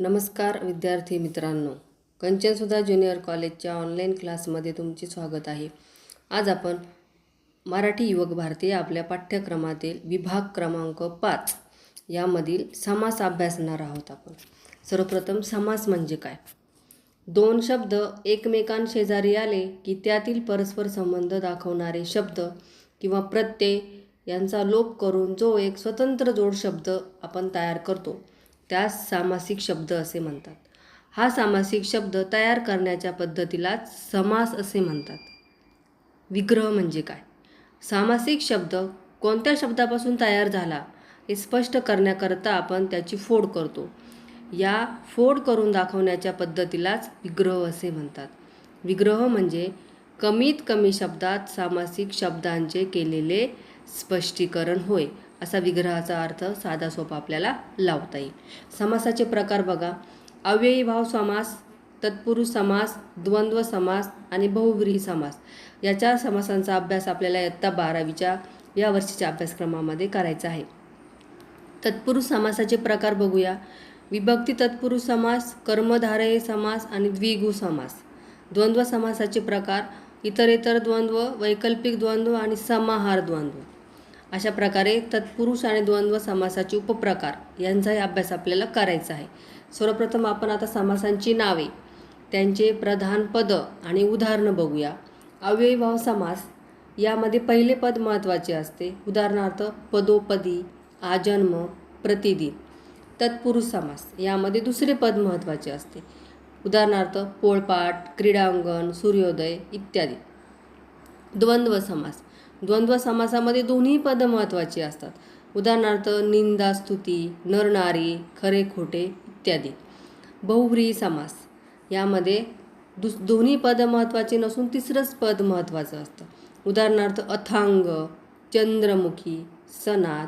नमस्कार विद्यार्थी मित्रांनो. कंचनसुधा ज्युनियर कॉलेजच्या ऑनलाईन क्लासमध्ये तुमचे स्वागत आहे. आज आपण मराठी युवक भारती आपल्या पाठ्यक्रमातील विभाग क्रमांक पाच यामधील समास अभ्यासणार आहोत आपण. सर्वप्रथम समास म्हणजे काय? दोन शब्द एकमेकांशेजारी आले की त्यातील परस्पर संबंध दाखवणारे शब्द किंवा प्रत्यय यांचा लोप करून जो एक स्वतंत्र जोड शब्द आपण तयार करतो. त्यास सामासिक शब्द असे म्हणतात. हा सामासिक शब्द तयार करण्याच्या पद्धतीलाच समास असे म्हणतात. विग्रह म्हणजे काय? सामासिक शब्द कोणत्या शब्दापासून तयार झाला हे स्पष्ट करण्याकरता आपण त्याची फोड करतो. या फोड करून दाखवण्याच्या पद्धतीलाच विग्रह असे म्हणतात. विग्रह म्हणजे कमीत कमी शब्दात सामासिक शब्दांचे केलेले स्पष्टीकरण होय असा विग्रहाचा अर्थ साधा सोपा आपल्याला लावता येईल. समासाचे प्रकार बघा. अव्ययी भाव समास तत्पुरुष समास द्वंद्व समास आणि बहुव्रीही समास. याच्या समासांचा अभ्यास आपल्याला इयत्ता बारावीच्या या वर्षीच्या अभ्यासक्रमामध्ये करायचा आहे. तत्पुरुष समासाचे प्रकार बघूया. विभक्ती तत्पुरुष समास कर्मधारय समास आणि द्विगु समास. द्वंद्व समासाचे प्रकार इतरेतर द्वंद्व वैकल्पिक द्वंद्व आणि समाहार द्वंद्व. अशा प्रकारे तत्पुरुष आणि द्वंद्व समासाचे उपप्रकार यांचाही अभ्यास आपल्याला करायचा आहे. सर्वप्रथम आपण आता समासांची नावे त्यांचे प्रधान पद आणि उदाहरणं बघूया. अव्ययीभाव समास यामध्ये पहिले पद महत्त्वाचे असते. उदाहरणार्थ पदोपदी आजन्म प्रतिदिन. तत्पुरुष समास यामध्ये दुसरे पद महत्त्वाचे असते. उदाहरणार्थ पोळपाट क्रीडांगण सूर्योदय इत्यादी. द्वंद्व समास द्वंद्व समासामध्ये दोन्ही पदं महत्त्वाची असतात. उदाहरणार्थ निंदा स्तुती नरनारी खरे खोटे इत्यादी. बहुव्रीही समास. यामध्ये दुस दोन्ही पदं महत्त्वाचे नसून तिसरंच पद महत्त्वाचं असतं. उदाहरणार्थ अथांग चंद्रमुखी सनात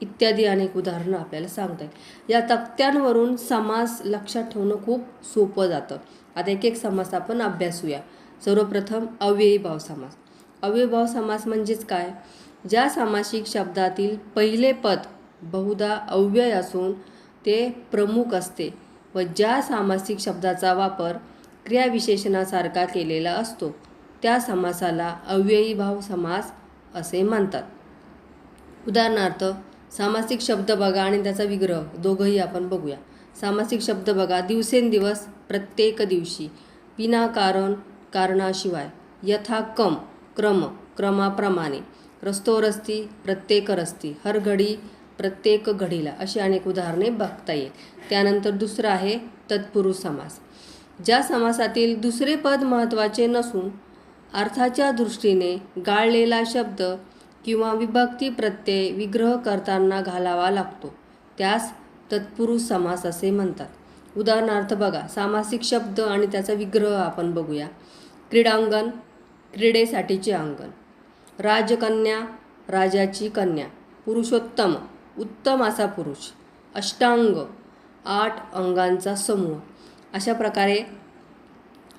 इत्यादी अनेक उदाहरणं आपल्याला सांगता येईल. या तक्त्यांवरून समास लक्षात ठेवणं खूप सोपं जातं. आता एक एक समास आपण अभ्यासूया. सर्वप्रथम अव्ययी भाव समास अव्ययभाव समास म्हणजेच काय? ज्या सामासिक शब्दातील पहिले पद बहुधा अव्यय असून ते प्रमुख असते व ज्या सामासिक शब्दाचा वापर क्रियाविशेषणासारखा केलेला असतो त्या समासाला अव्ययी भाव समास असे म्हणतात. उदाहरणार्थ सामासिक शब्द बघा आणि त्याचा विग्रह दोघंही आपण बघूया. सामासिक शब्द बघा दिवसेंदिवस प्रत्येक दिवशी विनाकारण कारणाशिवाय यथा कम क्रम क्रमाप्रमाणे. रस्तो रस्ती प्रत्येक रस्ती हर घडी प्रत्येक घडीला अशी अनेक उदाहरणे बघता येईल. त्यानंतर दुसरं आहे तत्पुरुष समास. ज्या समासातील दुसरे पद महत्त्वाचे नसून अर्थाच्या दृष्टीने गाळलेला शब्द किंवा विभक्ती प्रत्यय विग्रह करताना घालावा लागतो. त्यास तत्पुरुष समास असे म्हणतात. उदाहरणार्थ बघा सामासिक शब्द आणि त्याचा विग्रह आपण बघूया. क्रीडांगण क्रीडेसाठीचे अंगण. राजकन्या राजाची कन्या पुरुषोत्तम उत्तम असा पुरुष अष्टांग आठ अंगांचा समूह. अशा प्रकारे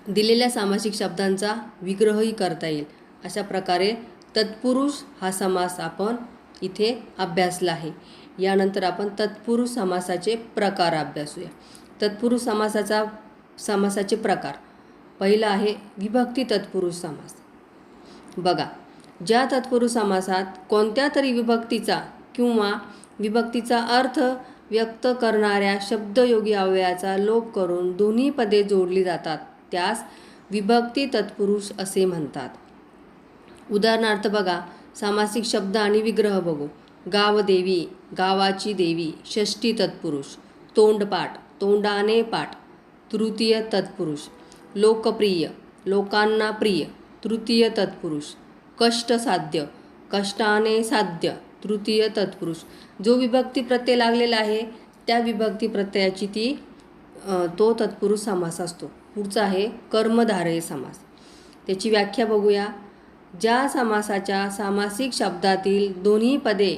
दिलेल्या सामासिक शब्दांचा विग्रहही करता येईल. अशा प्रकारे तत्पुरुष हा समास आपण इथे अभ्यासला आहे. यानंतर आपण तत्पुरुष समासाचे प्रकार अभ्यासूया. तत्पुरुष समासाचा समासाचे प्रकार. पहिला आहे विभक्ती तत्पुरुष समास. बघा ज्या तत्पुरुष समासात कोणत्या तरी विभक्तीचा किंवा विभक्तीचा अर्थ व्यक्त करणाऱ्या शब्दयोगी अवयाचा लोप करून दोन्ही पदे जोडली जातात त्यास विभक्ती तत्पुरुष असे म्हणतात. उदाहरणार्थ बघा सामासिक शब्द आणि विग्रह बघू. गावदेवी गावाची देवी षष्टी तत्पुरुष तोंडपाठ तोंडाने पाठ तृतीय तत्पुरुष लोकप्रिय लोकांना प्रिय तृतीय तत्पुरुष. कष्टसाध्य कष्टाने साध्य. तृतीय तत्पुरुष. जो विभक्ती प्रत्यय लागलेला आहे त्या विभक्ती प्रत्ययाची ती तो तत्पुरुष समास असतो. पुढचा आहे कर्मधारय समास. त्याची व्याख्या बघूया. ज्या समासाच्या सामासिक शब्दातील दोन्ही पदे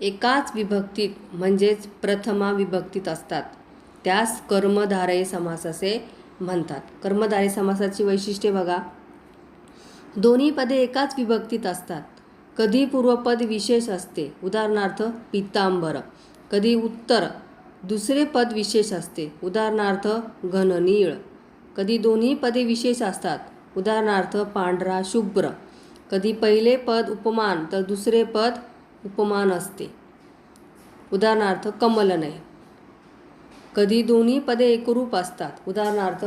एकाच विभक्तीत म्हणजेच प्रथमा विभक्तीत असतात. त्यास कर्मधारय समास असे म्हणतात. कर्मधारय समासाची वैशिष्ट्ये बघा. दोन्ही पदे एकाच विभक्तीत असतात. कधी पूर्वपद विशेष असते उदाहरणार्थ पितांबर कधी उत्तर दुसरे पद विशेष असते उदाहरणार्थ घननीळ. कधी दोन्ही पदे विशेष असतात उदाहरणार्थ पांढरा शुभ्र. कधी पहिले पद उपमान तर दुसरे पद उपमान असते. उदाहरणार्थ कमलनय. कधी दोन्ही पदे एकरूप असतात उदाहरणार्थ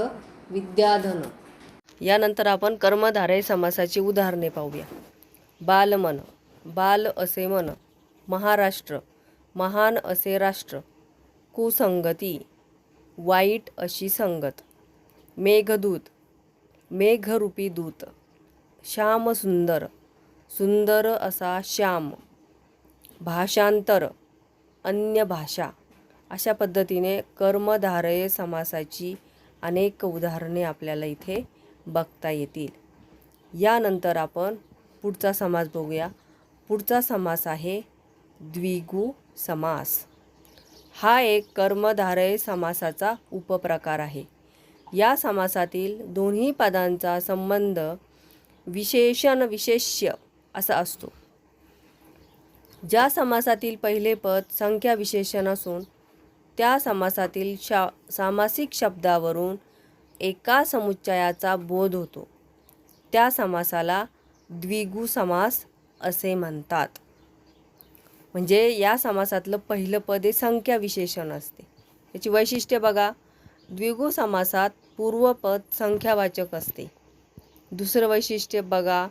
विद्याधन. यानंतर आपण कर्मधारय समासाची उदाहरणे पाहूया. बालमन बाल असे मन. महाराष्ट्र. महान असे राष्ट्र. कुसंगती. वाईट अशी संगत. मेघदूत. मेघरूपी दूत. श्याम सुंदर सुंदर असा श्याम. भाषांतर. अन्य भाषा. अशा पद्धतीने कर्मधारय समासाची अनेक उदाहरणे आपल्याला इथे बघता येतील. यानंतर आपण पुढचा समास बघूया. पुढचा समास आहे द्विगु समास. हा एक कर्मधारय समासाचा उपप्रकार आहे. या समासातील दोन्ही पदांचा संबंध विशेषण विशेष्य असा असतो. ज्या समासातील पहिले पद संख्या विशेषण असून त्या समासातील शा सामासिक शब्दावरून एका समुच्चयाचा बोध होतो. त्या समासाला द्विगु समास असे म्हणतात. म्हणजे या समासातलं पहिलं पद हे संख्या विशेषण असते. याची वैशिष्ट्य बघा. द्विगु समासात पूर्वपद संख्यावाचक असते. दुसरं वैशिष्ट्य बघा.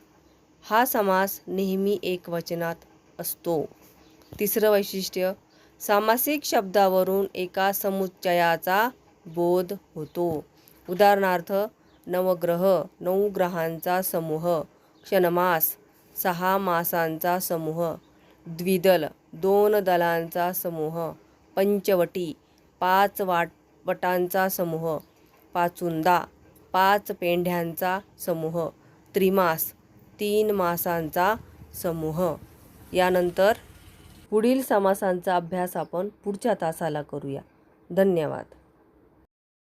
हा समास नेहमी एकवचनात असतो. तिसरं वैशिष्ट्य सामासिक शब्दावरून एका समुच्चयाचा बोध होतो. उदाहरणार्थ नवग्रह नऊ ग्रहांचा समूह क्षणमास सहा मासांचा समूह द्विदल दोन दलांचा समूह पंचवटी पाच वाट वटांचा समूह पाचुंदा पाच पेंढ्यांचा समूह त्रिमास तीन मासांचा समूह. यानंतर पुढील समासांचा अभ्यास आपण पुढच्या तासाला करूया. धन्यवाद.